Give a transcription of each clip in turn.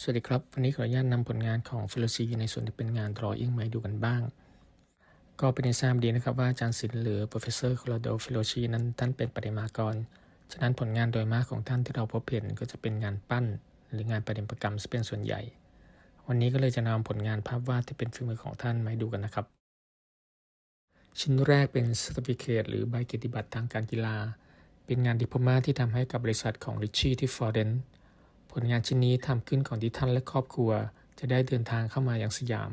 สวัสดีครับ วันนี้ขออนุญาตนำผลงานของฟิโลซีในส่วนที่เป็นงาน drawing มาให้ดูกันบ้าง ก็เป็นที่ทราบดีนะครับว่าอาจารย์ศิลป์หรือ professor Corrado f i l o c i นั้นท่านเป็นประติมากร ฉะนั้นผลงานโดยมากของท่านที่เราพบเห็นก็จะเป็นงานปั้น หรืองานประติมากรรมเป็นส่วนใหญ่ วันนี้ก็เลยจะนำผลงานภาพวาดที่เป็นฝีมือของท่านมาดูกันนะครับ ชิ้นแรกเป็น certificate หรือใบเกียรติบัตรทางการกีฬา เป็นงานดิพมาที่ทำให้กับบริษัทของ Richie ที่ฟอร์เรน ลงานชิ้นนี้ทำขึ้นก่อนที่ท่านและครอบครัว จะได้เดินทางเข้ามาอย่างสยาม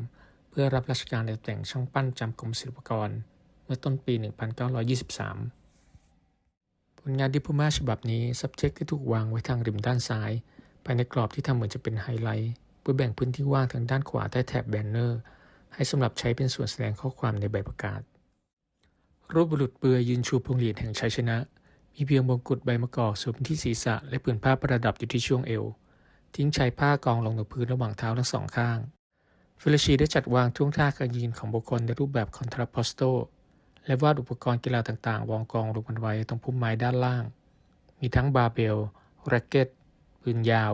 เพื่อรับราชการในตำแหน่งช่างปั้นจำกรมศิลปากร เมื่อต้นปี 1923 ผลงานดิพมาฉบับนี้ subject ที่ถูกวางไว้ทางริมด้านซ้ายภายในกรอบที่ทำเหมือนจะเป็นไฮไลท์ เพื่อแบ่งพื้นที่ว่างทางด้านขวาใต้แถบแบนเนอร์ ให้สำหรับใช้เป็นส่วนแสดงข้อความในใบประกาศ รูปบุรุษเปลือยยืนชูพวงหลีดแห่งชัยชนะ มีเพียงมงกุฎใบมะกอกสวมที่ศีรษะและผืนผ้าประดับอยู่ที่ช่วงเอว ทิ้งชายผ้ากองลงกับพื้นระหว่างเท้าทั้งสองข้างเฟลชีได้จัดวางท่วงท่าการยืนของบุคคลในรูปแบบคอนทราพอสโตและวาดอุปกรณ์กีฬาต่างๆ วางกองรวมกันไว้ตรงพุ่มไม้ด้านล่าง มีทั้งบาเบลแร็กเก็ตปืนยาว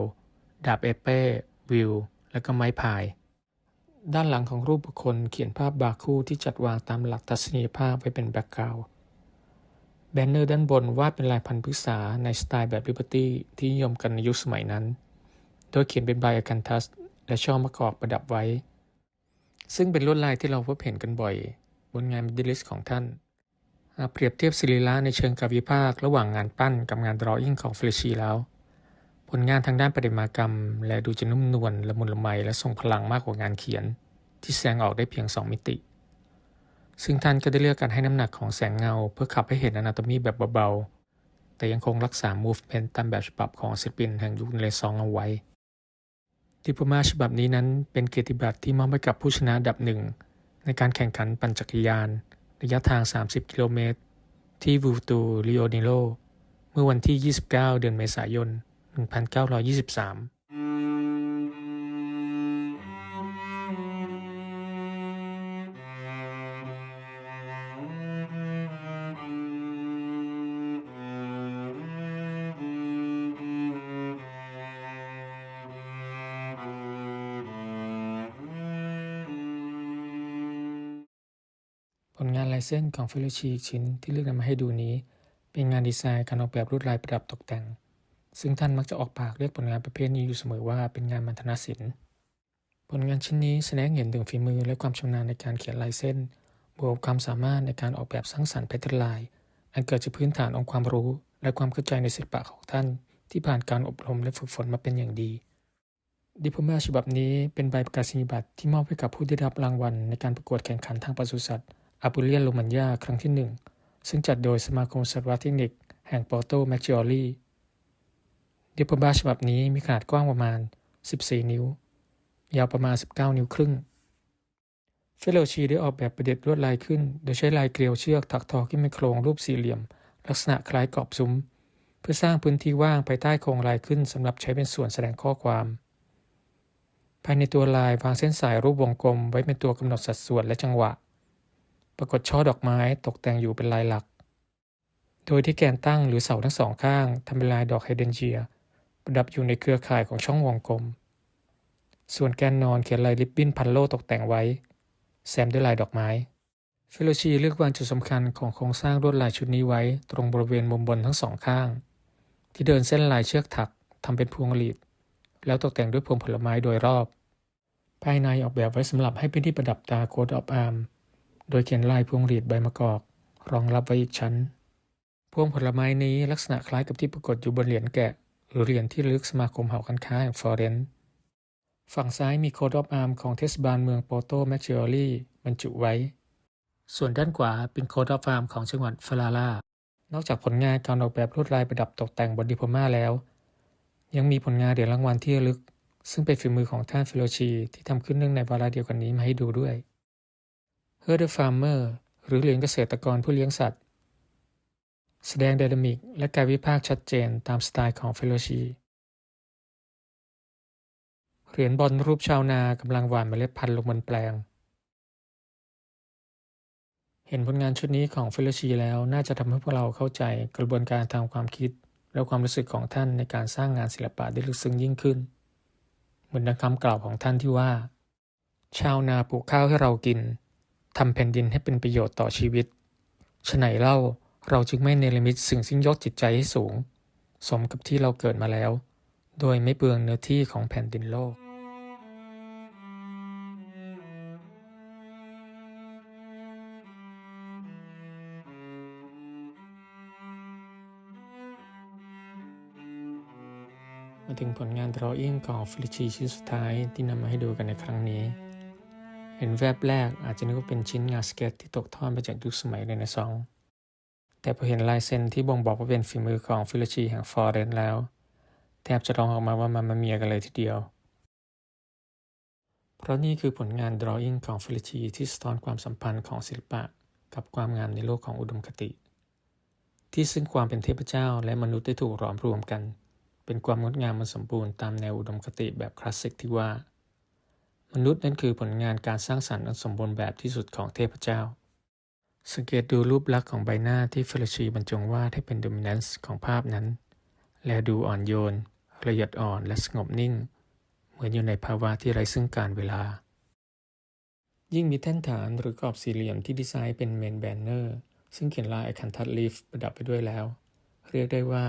ดาบเอเป้วิลและก็ไม้พาย ด้านหลังของรูปบุคคลเขียนภาพบาคู่ที่จัดวางตามหลักทัศนียภาพไว้เป็นแบ็กกราวด์ แบนเนอร์ด้านบนวาดเป็นลายพันธุ์พฤกษาในสไตล์แบบลิเบอร์ตี้ที่นิยมกันในยุคสมัยนั้น โดยเขียนเป็นใบอะคันทัส และช่อมะกอกประดับไว้ ซึ่งเป็นลวดลายที่เราพบเห็นกันบ่อย บนงานมิดิลิสของท่าน หากเปรียบเทียบศิริละในเชิงกายวิภาคระหว่างงานปั้นกับงานดรออิ่งของเฟลชีแล้ว ผลงานทางด้านประติมากรรม และดูจะนุ่มนวลละมุนละไมและทรงพลังมากกว่างานเขียน ที่แสดงออกได้เพียงสองมิติ ซึ่งท่านก็ได้เลือกการให้น้ำหนักของแสงเงา เพื่อขับให้เห็นอนาโตมีแบบเบาๆ แต่ยังคงรักษา movement ตามแบบฉบับของศิลปินแห่งยุคเรซองเอาไว้ ดิโพมาฉบับนี้นั้นเป็นเกียรติบัตรที่มอบให้กับผู้ชนะดับหนึ่ง ในการแข่งขันปั่นจักรยาน ระยะทาง 30 กิโลเมตร ที่วูตูริโอเนโรเมื่อวันที่ 29 เดือนเมษายน 1923 ผลงานลายเส้นของเฟลชีชิ้นที่เลือกนำมาให้ดูนี้ เป็นงานดีไซน์การออกแบบลวดลายประดับตกแต่ง ซึ่งท่านมักจะออกปากเรียกผลงานประเภทนี้อยู่เสมอว่าเป็นงานมัณฑนศิลป์ผลงานชิ้นนี้แสดงเห็นถึงฝีมือและความชำนาญในการเขียนลายเส้น บวกความสามารถในการออกแบบสร้างสรรค์แพทเทิร์นลาย อันเกิดจากพื้นฐานองค์ความรู้ และความเข้าใจในศิลปะของท่าน ที่ผ่านการอบรมและฝึกฝนมาเป็นอย่างดีดิพมาฉบับนี้เป็นใบประกาศนียบัตรที่มอบให้กับผู้ได้รับรางวัลในการประกวดแข่งขันทางปศุสัตว์ อาบูเลียนโรมันยาครั้งที่หนึ่งซึ่งจัดโดยสมาคมสัตวเทคนิค แห่งปอร์โตแมกจิออรีเดิโพมาฉบับนี้มีขนาดกว้างประมาณ 14 นิ้ว ยาวประมาณ 19 นิ้วครึ่ง เฟลโลชีได้ออกแบบประเดิษฐ์ลวดลายขึ้น โดยใช้ลายเกลียวเชือกถักทอขึ้นเป็นโครงรูปสี่เหลี่ยม ลักษณะคล้ายกรอบซุ้ม เพื่อสร้างพื้นที่ว่างภายใต้โครงลายขึ้นสำหรับใช้เป็นส่วนแสดงข้อความ ภายในตัวลายวางเส้นสายรูปวงกลมไว้เป็นตัวกำหนดสัดส่วนและจังหวะ ปรากฏช่อดอกไม้ตกแต่งอยู่เป็นลายหลัก โดยที่แกนตั้งหรือเสาทั้งสองข้างทำเป็นลายดอกไฮเดนเจีย ประดับอยู่ในเครือข่ายของช่องวงกลม ส่วนแกนนอนเขียนลายริบบิ้นพันโลตกแต่งไว้ แซมด้วยลายดอกไม้ฟิโลชีเลือกวางจุดสำคัญของโครงสร้างลวดลายชุดนี้ไว้ตรงบริเวณมุมบนทั้งสองข้าง ที่เดินเส้นลายเชือกถักทำเป็นพวงหลีด แล้วตกแต่งด้วยพวงผลไม้โดยรอบ ภายในออกแบบไว้สำหรับให้เป็นที่ประดับตาโคดออฟอาร์ม โดยเขียนลายพวงหลีดใบมะกอก รองรับไว้อีกชั้น พวงผลไม้นี้ลักษณะคล้ายกับที่ปรากฏอยู่บนเหรียญแกะ หรือเหรียญที่ลึกสมาคมหอการค้าแห่งฟลอเรนซ์ฝั่งซ้ายมีโคดอฟอาร์มของเทศบาลเมืองโปโตแมกจิออรีบรรจุไว้ ส่วนด้านขวาเป็นโคดอฟอาร์มของจังหวัดฟลาร่านอกจากผลงานการออกแบบลวดลายประดับตกแต่งบนดิโพม่าแล้ว ยังมีผลงานเหรียญรางวัลที่ระลึก ซึ่งเป็นฝีมือของท่านฟิโลชีที่ทำขึ้นเนื่องในวาระเดียวกันนี้มาให้ดูด้วย h e r d e r Farmer หรือเหรียญเกษตรกรผู้เลี้ยงสัตว์ แสดงไดนามิกและการวิพากษ์ชัดเจนตามสไตล์ของฟิโลชีเหรียญบอลรูปชาวนากำลังหว่านเมล็ดพันธุ์ลงบนแปลง เห็นผลงานชุดนี้ของฟิโลชีแล้วน่าจะทำให้พวกเราเข้าใจกระบวนการทางความคิด และความรู้สึกของท่านในการสร้างงานศิลปะได้ลึกซึ้งยิ่งขึ้น เหมือนดังคำกล่าวของท่านที่ว่า ชาวนาปลูกข้าวให้เรากิน ทำแผ่นดินให้เป็นประโยชน์ต่อชีวิตฉไหนเล่าเราจึงไม่เนรมิตสิ่งซึ่งยกจิตใจให้สูง สมกับที่เราเกิดมาแล้ว โดยไม่เปลืองเนื้อที่ของแผ่นดินโลก มาถึงผลงาน drawing ของฟิลิชีชิ้นสุดท้ายที่นำมาให้ดูกันในครั้งนี้ เห็นแวบแรกอาจจะนึกว่าเป็นชิ้นงานสเก็ตที่ตกทอดมาจากยุคสมัยเรเนซองส์แต่พอเห็นลายเซ็นที่บ่งบอกว่าเป็นฝีมือของฟิลชีแห่งฟลอเรนแล้ว แทบจะร้องออกมาว่ามันมาเมียกันเลยทีเดียว เพราะนี่คือผลงาน drawing ของฟิลชีที่สะท้อนความสัมพันธ์ของศิลปะ กับความงามในโลกของอุดมคติ ที่ซึ่งความเป็นเทพเจ้าและมนุษย์ได้ถูกหลอมรวมกัน เป็นความงดงามมันสมบูรณ์ตามแนวอุดมคติแบบคลาสสิกที่ว่า มนุษย์นั้นคือผลงานการสร้างสรรค์อันสมบูรณ์แบบที่สุดของเทพเจ้า สังเกตดูรูปลักษณ์ของใบหน้าที่เฟลชีบรรจงวาดให้เป็น dominance ของภาพนั้น และดูอ่อนโยน ละเอียดอ่อนและสงบนิ่ง เหมือนอยู่ในภาวะที่ไร้ซึ่งการเวลา ยิ่งมีแท่นฐานหรือกรอบสี่เหลี่ยมที่ดีไซน์เป็นเมนแบนเนอร์ซึ่งเขียนลายไอคันทัดลีฟประดับไปด้วยแล้ว เรียกได้ว่า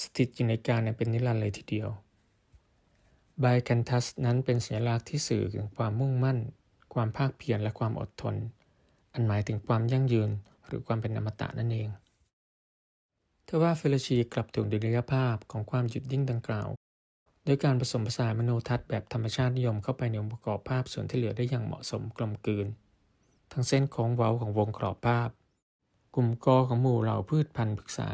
สถิตอยู่ในการเป็นนิรันดร์เลยทีเดียว ไบแคนทัสนั้นเป็นสัญลักษณ์ที่สื่อถึงความมุ่งมั่น ความภาคเพียรและความอดทน อันหมายถึงความยั่งยืนหรือความเป็นอมตะนั่นเองเทว่าเฟลชีกลับถูกดุลยภาพของความหยุดยิ่งดังกล่าวด้วยการผสมผสานมโนทัศน์แบบธรรมชาตินิยมเข้าไปในองค์ประกอบภาพส่วนที่เหลือได้อย่างเหมาะสมกลมกลืน ทั้งเส้นโค้งเว้าของวงกรอบภาพ กลุ่มกอของหมู่เหล่าพืชพันธุ์ปรึกษา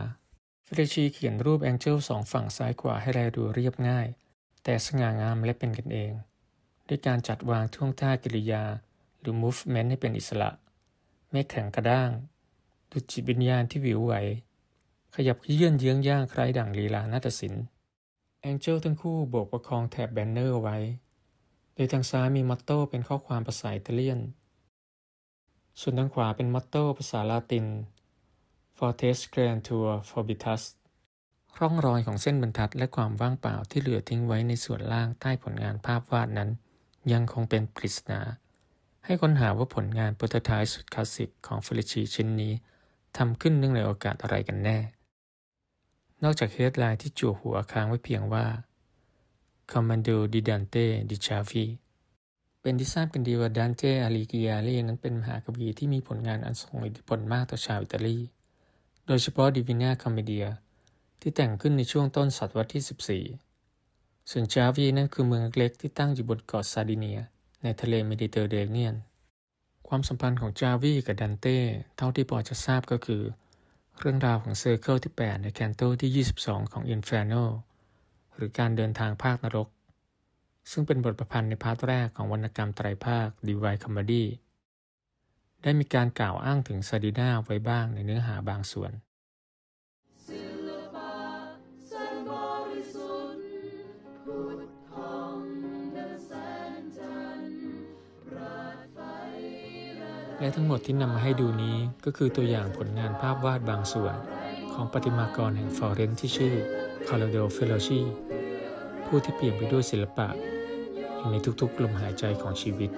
เฟรชีเขียนรูปแองเจิลสองฝั่งซ้ายขวาให้แลดูเรียบง่าย แต่สง่างามและเป็นกันเอง ด้วยการจัดวางท่วงท่ากิริยา หรือ movement ให้เป็นอิสระ ไม่แข็งกระด้าง ดุจจิตวิญญาณที่วิวไหว ขยับเยื่อนเยื้องย่างคล้ายดั่งลีลานาฏศิลป์แองเจิลทั้งคู่โบกประคองแถบแบนเนอร์ไว้ โดยทางซ้ายมีมอตโต้เป็นข้อความภาษาอิตาเลียน ส่วนทางขวาเป็นมอตโต้ภาษาลาติน Fortes Creatur Forbitas ร่องรอยของเส้นบรรทัดและความว่างเปล่าที่เหลือทิ้งไว้ในส่วนล่างใต้ผลงานภาพวาดนั้น ยังคงเป็นปริศนา ให้ค้นหาว่าผลงานโปรโตไทป์สุดคลาสสิกของเฟลิชีชิ้นนี้ทำขึ้นเนื่องในโอกาสอะไรกันแน่ นอกจากเฮดไลน์ที่จั่วหัวค้างไว้เพียงว่า Commando di Dante di Chavi เป็นที่ทราบกันดีว่าดันเตอาลิกิอารีนั้นเป็นมหากวีที่มีผลงานอันทรงอิทธิพลมากต่อชาวอิตาลี โดยเฉพาะ Divina Commedia ที่แต่งขึ้นในช่วงต้นศตวรรษที่ 14 ส่วนจาวีนั้นคือเมืองเล็กที่ตั้งอยู่บนเกาะซาดิเนีย ในทะเลเมดิเตอร์เรเนียน ความสัมพันธ์ของจาวีกับดันเต้ เท่าที่พอจะทราบก็คือ เรื่องราวของเซอร์เคิลที่ 8 ในแคนโตที่ 22 ของ Inferno หรือการเดินทางภาคนรก ซึ่งเป็นบทประพันธ์ในพาร์ทแรกของวรรณกรรมไตรภาค Divine Comedy ได้มีการกล่าวอ้างถึงซาดินาไว้บ้างในเนื้อหาบางส่วน และทั้งหมดที่นำมาให้ดูนี้ก็คือตัวอย่างผลงานภาพวาดบางส่วน ของประติมากรแห่งฟลอเรนซ์ที่ชื่อคาร์โดเฟโลชีผู้ที่เปลี่ยนไปด้วยศิลปะ อยู่ในทุกๆลมหายใจของชีวิต